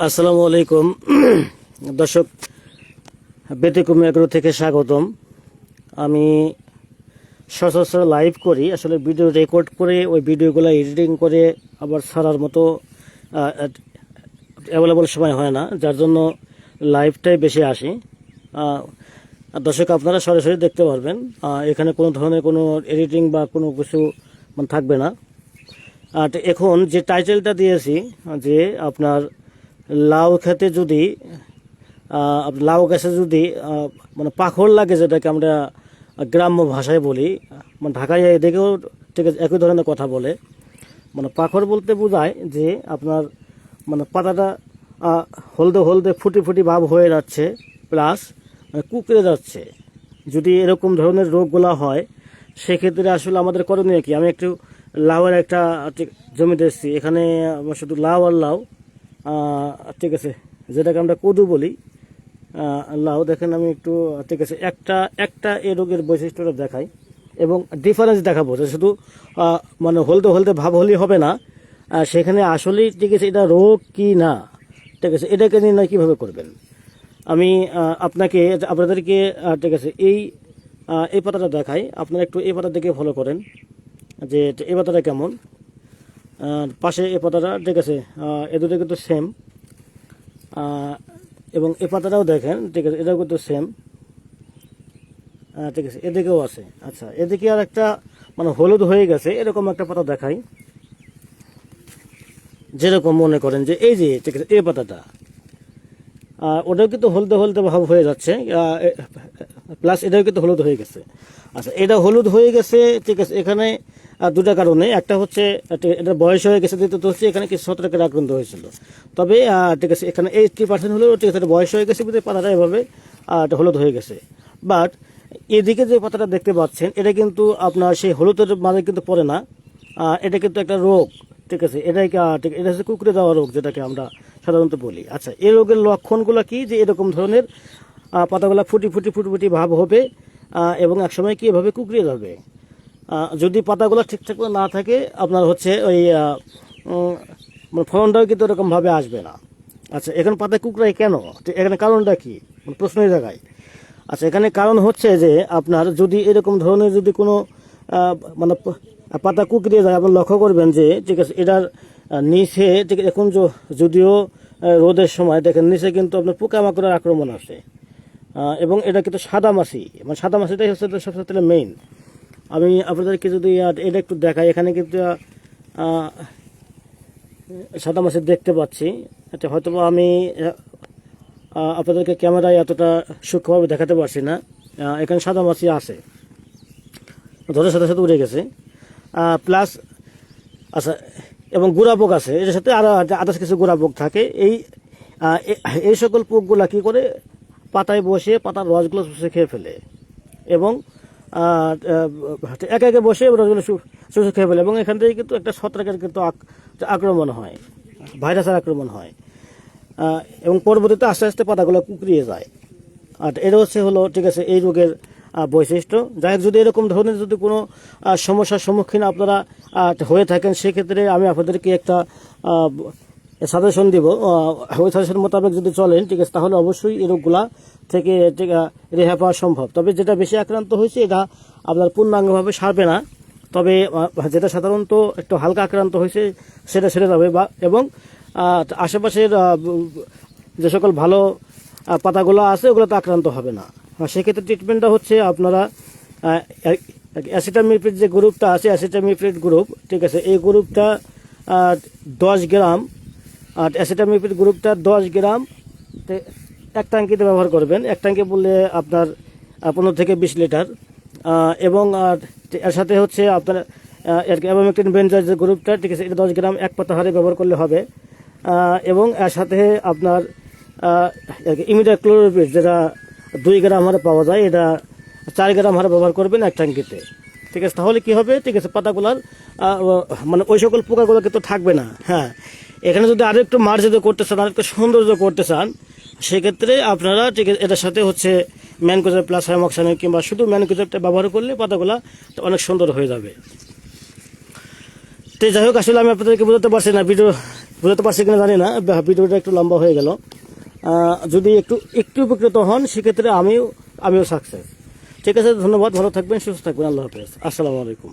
আসসালামু আলাইকুম। দর্শক, ব্যতিক্রম এগ্রো থেকে স্বাগতম। আমি সশস্ত্র লাইভ করি, আসলে ভিডিও রেকর্ড করে, ওই ভিডিওগুলো এডিটিং করে আবার ছাড়ার মতো অ্যাভেলেবল সময় হয় না, যার জন্য লাইভটাই বেশি আসি। দর্শক, আপনারা সরাসরি দেখতে পারবেন এখানে কোনো ধরনের কোনো এডিটিং বা কোনো কিছু মানে থাকবে না। আর এখন যে টাইটেলটা দিয়েছি, যে আপনার লাউ খেতে যদি লাউ গাছে যদি মানে পাখর লাগে যেটাকে আমরা গ্রাম্য ভাষায় বলি মানে ঢাকায় এদিকেও ঠিক আছে, একই ধরনের কথা বলে। মানে পাখর বলতে বোঝায় যে আপনার মানে পাতাটা হলদে হলদে ফুটি ফুটি ভাব হয়ে যাচ্ছে, প্লাস মানে কুকড়ে যাচ্ছে। যদি এরকম ধরনের রোগগুলো হয়, সেক্ষেত্রে আসলে আমাদের করণীয় কি? আমি একটু লাউয়ের একটা জমিতে এসেছি এখানে শুধু লাউ আর লাউ। ঠিক আছে। যেটাকে আমরা কদু বলি লাউ দেখেন আমি একটু, ঠিক আছে, একটা একটা এ রোগের বৈশিষ্ট্যটা দেখাই এবং ডিফারেন্স দেখাবো যে শুধু মানে হলদে হলদে ভাব হলেই হবে না সেখানে আসলেই, ঠিক আছে, এটা রোগ কি না, ঠিক আছে, এটাকে নির্ণয় কীভাবে করবেন? আমি আপনাকে, আপনাদেরকে ঠিক আছে, এই এই পাতাটা দেখাই। আপনারা একটু এই পাতার দিকে ফলো করেন, যে এই পাতাটা কেমন? পাশে এ পাতাটা ঠিক আছে এ দুটো কিন্তু সেম এবং এ পাতাটাও দেখেন, ঠিক আছে, এটাও কিন্তু সেম ঠিক আছে, এদিকেও আছে আচ্ছা এদিকে আর একটা মানে হলুদ হয়ে গেছে, এরকম একটা পাতা দেখাই, যেরকম মনে করেন যে এই যে, ঠিক আছে, এ পাতাটা ওটাও কিন্তু হলদে হলদে ভাব হয়ে যাচ্ছে প্লাস এটাও কিন্তু হলুদ হয়ে গেছে আচ্ছা এটা হলুদ হয়ে গেছে, ঠিক আছে, এখানে দুটা কারণে। একটা হচ্ছে ঠিক- বয়স হয়ে গেছে দ্বিতীয়ত হচ্ছে এখানে কিছু ছত্রাকের আক্রান্ত হয়েছিল। তবে ঠিক আছে, এখানে এইটটি পার্সেন্ট হলেও ঠিক আছে বয়স হয়ে গেছে পাতাটা এভাবে হলুদ হয়ে গেছে। বাট এদিকে যে পাতাটা দেখতে পাচ্ছেন, এটা কিন্তু আপনার সেই হলুদের মাঝে কিন্তু পড়ে না। এটা কিন্তু একটা রোগ, ঠিক আছে, এটাই ঠিক, এটা হচ্ছে কুকুরে যাওয়া রোগ যেটাকে আমরা সাধারণত বলি। আচ্ছা এই রোগের লক্ষণগুলো কি? যে এরকম ধরনের পাতাগুলা ফুটি ফুটি ফুটি ফুটি ভাব হবে এবং একসময় কি এভাবে কুকড়িয়ে যাবে? যদি পাতাগুলো ঠিকঠাক না থাকে আপনার হচ্ছে ওই মানে ফলনটাও কিন্তু এরকমভাবে আসবে না। আচ্ছা এখানে পাতা কুকড়ায় কেন? এখানে কারণটা কি? মানে প্রশ্নের জায়গায়। আচ্ছা এখানে কারণ হচ্ছে যে আপনার যদি এরকম ধরনের যদি কোনো মানে পাতা কুকড়িয়ে যায় আপনি লক্ষ্য করবেন যে ঠিক আছে এটার নিচে ঠিক এখন যদিও রোদের সময় দেখেন নিচে কিন্তু আপনার পোকামাকড়ের আক্রমণ আহ, এবং এটা কিন্তু সাদা মাছি মানে সাদা মাছিটাই হচ্ছে সবচেয়ে মেইন আমি আপনাদেরকে যদি এটা একটু দেখাই। এখানে কিন্তু সাদা মাছি দেখতে পাচ্ছি। এটা হয়তো বা আমি আপনাদেরকে ক্যামেরায় এতটা সূক্ষ্মভাবে দেখাতে পারছি না। এখানে সাদা মাছি আছে। ধরার সাথে সাথে উড়ে গেছে। প্লাস আচ্ছা এবং পোক আছে। এটার সাথে আরও আদার্স কিছু পোক থাকে। এই এই সকল পোকগুলা কি করে পাতায় বসে, পাতার রসগুলো শুষে খেয়ে ফেলে। এবং একে একে বসে রসগুলো শুষে খেয়ে ফেলে। এবং এখান থেকে কিন্তু একটা ছত্রাকের কিন্তু আক- আক্রমণ হয়, ভাইরাসের আক্রমণ হয়। এবং পরবর্তীতে আস্তে আস্তে পাতাগুলো কুকড়িয়ে যায়। আর এটা হচ্ছে হলো, ঠিক আছে, এই রোগের বৈশিষ্ট্য। যাই যদি এরকম ধরনের যদি কোনো সমস্যার সম্মুখীন আপনারা হয়ে থাকেন, সেক্ষেত্রে আমি আপনাদেরকে একটা সাজেশন দিব। ওই সাজেশন মোতাবেক যদি চলেন, ঠিক আছে, তাহলে অবশ্যই এই রোগগুলা থেকে রেহাই পাওয়া সম্ভব। তবে যেটা বেশি আক্রান্ত হয়েছে, এটা আপনার পূর্ণাঙ্গভাবে সারবে না। তবে যেটা সাধারণত একটু হালকা আক্রান্ত হয়েছে, সেটা সেরে যাবে বা, এবং আশেপাশের যে সকল ভালো পাতাগুলো আছে ওগুলোতে আক্রান্ত হবে না। সেক্ষেত্রে ট্রিটমেন্টটা হচ্ছে আপনারা অ্যাসিটামিপ্রিড যে গ্রুপটা আছে অ্যাসিটামিপ্রিড গ্রুপ ঠিক আছে, এই গ্রুপটা দশ গ্রাম আর অ্যাসিটামিপ্রিড গ্রুপটা দশ গ্রাম এক ট্যাঙ্কিতে ব্যবহার করবেন। এক ট্যাঙ্কি বললে আপনার পনেরো থেকে বিশ লিটার। এবং, আর এর সাথে হচ্ছে আপনার অ্যাবামেকটিন বেঞ্জার যে গ্রুপটা, ঠিক আছে, এটা দশ গ্রাম এক পাতা হারে ব্যবহার করলে হবে। এবং এর সাথে আপনার ইমিডা ক্লোরোপিড যেটা দুই গ্রাম হারে পাওয়া যায়, এটা চার গ্রাম হারে ব্যবহার করবেন এক ট্যাঙ্কিতে। ঠিক আছে, তাহলে কি হবে? ঠিক আছে, পাতাগুলার মানে ওই সকল পোকাগুলো কিন্তু থাকবে না। হ্যাঁ এখানে যদি আরও একটু মার্জিত করতে চান আরেকটু সৌন্দর্য করতে চান, সেক্ষেত্রে আপনারা ঠিক এটার সাথে হচ্ছে ম্যানকোজার প্লাস হাইমক্সানের কিংবা শুধু ম্যানকোজারটা ব্যবহার করলে পাতাগুলা অনেক সুন্দর হয়ে যাবে। তো যাই হোক, আসলে আমি আপনাদেরকে বোঝাতে পারছি না, ভিডিও বুঝতে পারছি কিনা জানি না, ভিডিওটা একটু লম্বা হয়ে গেল। যদি একটু একটু উপকৃত হন, সেক্ষেত্রে আমিও আমিও সাকসেস ঠিক আছে, ধন্যবাদ, ভালো থাকবেন, সুস্থ থাকবেন, আল্লাহ হাফেজ। আসসালামু আলাইকুম।